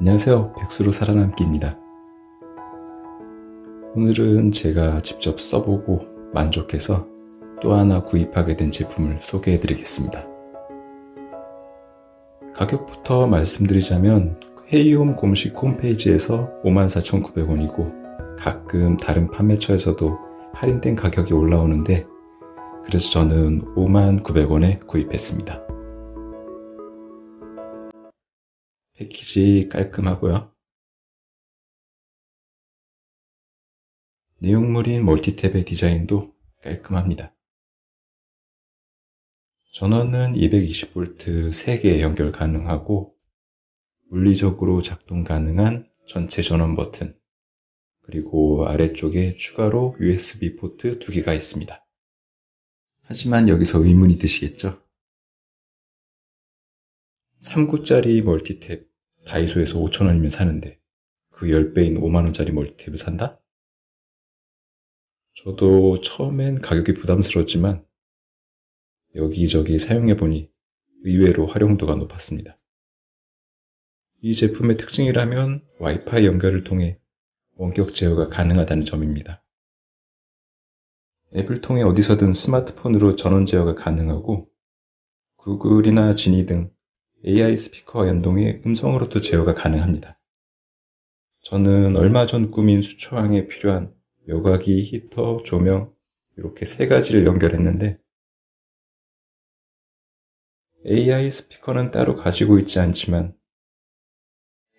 안녕하세요. 백수로 살아남기입니다. 오늘은 제가 직접 써보고 만족해서 또 하나 구입하게 된 제품을 소개해 드리겠습니다. 가격부터 말씀드리자면 헤이홈 공식 홈페이지에서 54,900원이고 가끔 다른 판매처에서도 할인된 가격이 올라오는데 그래서 저는 59,900원에 구입했습니다. 패키지 깔끔하고요. 내용물인 멀티탭의 디자인도 깔끔합니다. 전원은 220V 3개 연결 가능하고 물리적으로 작동 가능한 전체 전원 버튼 그리고 아래쪽에 추가로 USB 포트 2개가 있습니다. 하지만 여기서 의문이 드시겠죠? 3구짜리 멀티탭 다이소에서 5천원이면 사는데 그 10배인 5만원짜리 멀티탭을 산다? 저도 처음엔 가격이 부담스러웠지만 여기저기 사용해보니 의외로 활용도가 높았습니다. 이 제품의 특징이라면 와이파이 연결을 통해 원격 제어가 가능하다는 점입니다. 앱을 통해 어디서든 스마트폰으로 전원 제어가 가능하고 구글이나 지니 등 AI 스피커와 연동해 음성으로도 제어가 가능합니다. 저는 얼마 전 꾸민 수초항에 필요한 여과기, 히터, 조명 이렇게 세 가지를 연결했는데 AI 스피커는 따로 가지고 있지 않지만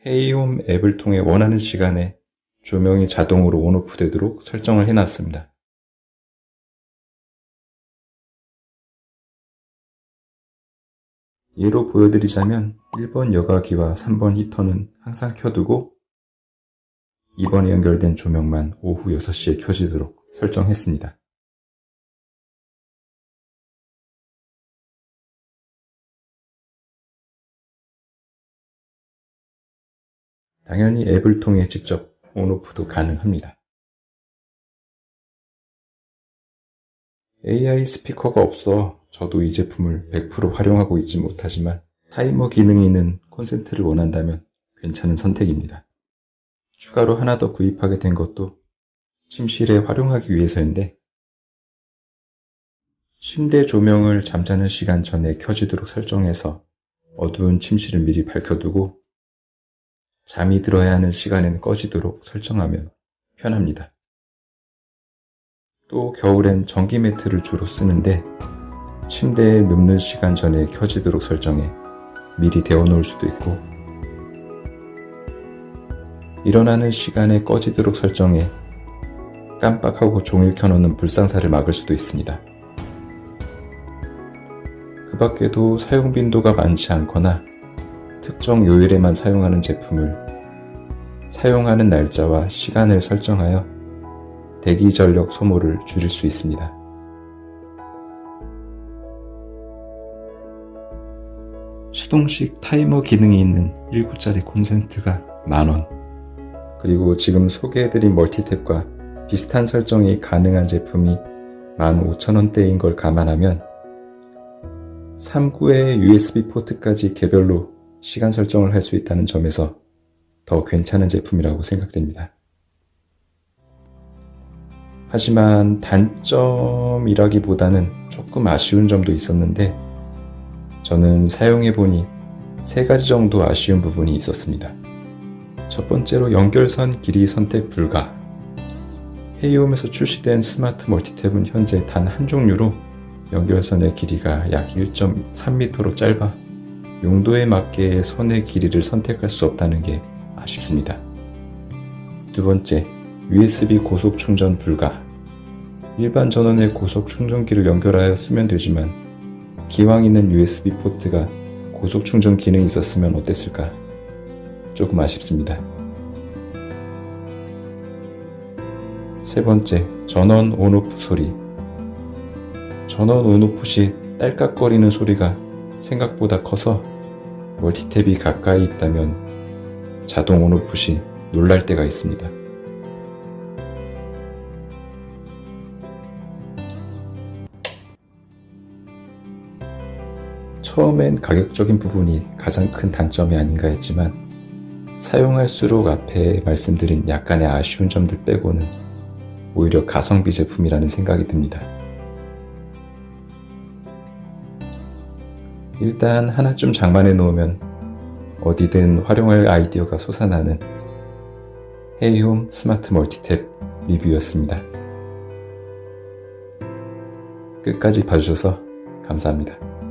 헤이홈 앱을 통해 원하는 시간에 조명이 자동으로 온오프 되도록 설정을 해놨습니다. 예로 보여드리자면 1번 여과기와 3번 히터는 항상 켜두고 2번에 연결된 조명만 오후 6시에 켜지도록 설정했습니다. 당연히 앱을 통해 직접 온오프도 가능합니다. AI 스피커가 없어 저도 이 제품을 100% 활용하고 있지 못하지만 타이머 기능이 있는 콘센트를 원한다면 괜찮은 선택입니다. 추가로 하나 더 구입하게 된 것도 침실에 활용하기 위해서인데 침대 조명을 잠자는 시간 전에 켜지도록 설정해서 어두운 침실을 미리 밝혀두고 잠이 들어야 하는 시간엔 꺼지도록 설정하면 편합니다. 또 겨울엔 전기 매트를 주로 쓰는데 침대에 눕는 시간 전에 켜지도록 설정해 미리 데워 놓을 수도 있고 일어나는 시간에 꺼지도록 설정해 깜빡하고 종일 켜놓는 불상사를 막을 수도 있습니다. 그 밖에도 사용 빈도가 많지 않거나 특정 요일에만 사용하는 제품을 사용하는 날짜와 시간을 설정하여 대기 전력 소모를 줄일 수 있습니다. 수동식 타이머 기능이 있는 1구짜리 콘센트가 만원. 그리고 지금 소개해드린 멀티탭과 비슷한 설정이 가능한 제품이 15,000원대인 걸 감안하면 3구의 USB 포트까지 개별로 시간 설정을 할 수 있다는 점에서 더 괜찮은 제품이라고 생각됩니다. 하지만 단점이라기보다는 조금 아쉬운 점도 있었는데 저는 사용해보니 세 가지 정도 아쉬운 부분이 있었습니다. 첫 번째로 연결선 길이 선택 불가. 헤이홈에서 출시된 스마트 멀티탭은 현재 단 한 종류로 연결선의 길이가 약 1.3m로 짧아 용도에 맞게 선의 길이를 선택할 수 없다는 게 아쉽습니다. 두 번째, USB 고속 충전 불가. 일반 전원에 고속 충전기를 연결하여 쓰면 되지만 기왕 있는 USB 포트가 고속 충전 기능이 있었으면 어땠을까? 조금 아쉽습니다. 세 번째, 전원 온오프 소리. 전원 온오프 시 딸깍거리는 소리가 생각보다 커서 멀티탭이 가까이 있다면 자동 온오프 시 놀랄 때가 있습니다. 처음엔 가격적인 부분이 가장 큰 단점이 아닌가 했지만 사용할수록 앞에 말씀드린 약간의 아쉬운 점들 빼고는 오히려 가성비 제품이라는 생각이 듭니다. 일단 하나쯤 장만해 놓으면 어디든 활용할 아이디어가 솟아나는 헤이홈 스마트 멀티탭 리뷰였습니다. 끝까지 봐주셔서 감사합니다.